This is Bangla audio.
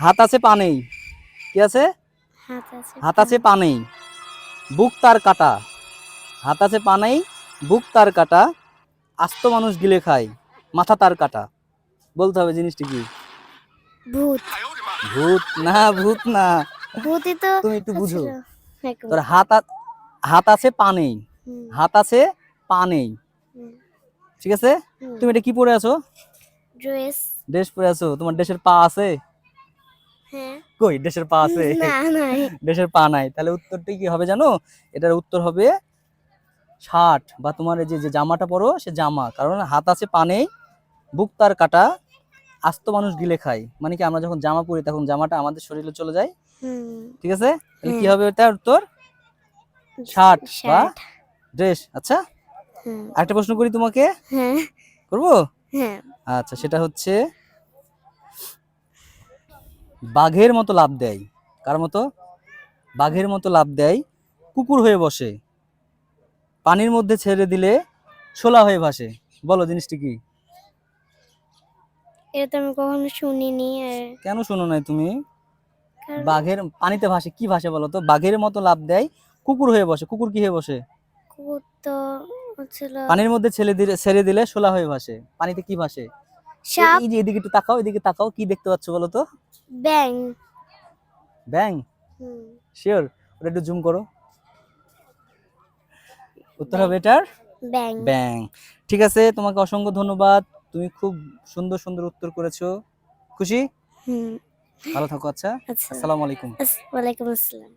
হাত আছে পা নেই কি আছে? হাত আছে হাত আছে পা নেই বুক তার কাটা। হাত আছে পা নেই বুক তার কাটা আস্ত মানুষ গিলে খায় মাথা তার কাটা। বলতে হবে জিনিসটি কি? ভূত। ভূত? না ভূত না। ভূতই তো তুমি একটু বুঝো। তোর হাত হাত আছে পা নেই হুম, হাত আছে পা নেই হুম, ঠিক আছে? তুমি এটা কি পরে আছো? ড্রেস। ড্রেস পরে আছো। তোমার ড্রেসের পা আছে? কই? দেশের পা আছে। দেশের পা নাই। তাহলে উত্তরটি কি হবে জানো? এটার উত্তর হবে শার্ট বা তোমার এই যে যে জামাটা পরো সে জামা। কারণ হাত আছে পা নেই বুক তার কাটা আস্ত মানুষ গিলে খায়। মানে কি আমরা যখন জামা পরি তখন জামাটা আমাদের শরীরে চলে যায়। হুম। ঠিক আছে? তাহলে কি হ্যাঁ। হবে এটার উত্তর? শার্ট বা ড্রেস। আচ্ছা। আরেকটা প্রশ্ন করি তোমাকে। হ্যাঁ। করব? হ্যাঁ। আচ্ছা সেটা হচ্ছে বাঘের মতো লাভ দেয়। কার মতো? বাঘের মতো লাভ দেয়। কুকুর হয়ে বসে। পানির মধ্যে ছেড়ে দিলে শোলা হয়ে ভাসে। বলো জিনিসটি কি? এটা তো আমি কখনো শুনিনি কেন শুনো নাই তুমি? বাঘের পানিতে ভাসে। কি ভাসে বলো তো? বাঘের মতো লাভ দেয়। কুকুর হয়ে বসে। কুকুর কি হয়ে বসে? কুকুর তো পানির মধ্যে ছেড়ে দিলে ছেড়ে দিলে শোলা হয়ে ভাসে। পানিতে কি ভাসে? সাপ এই যে এদিকে একটু তাকাও এদিকে তাকাও কি দেখতে পাচ্ছ বলো তো? ব্যাং। ব্যাং? শিওর ওটা একটু জুম করো। উত্তর হবে এটার? ব্যাং। ব্যাং। ঠিক আছে তোমাকে অসংখ্য ধন্যবাদ। তুমি খুব সুন্দর সুন্দর উত্তর করেছ। খুশি? হুম। ভালো থাকো আচ্ছা। আচ্ছা। আসসালামু আলাইকুম। ওয়ালাইকুম আসসালাম।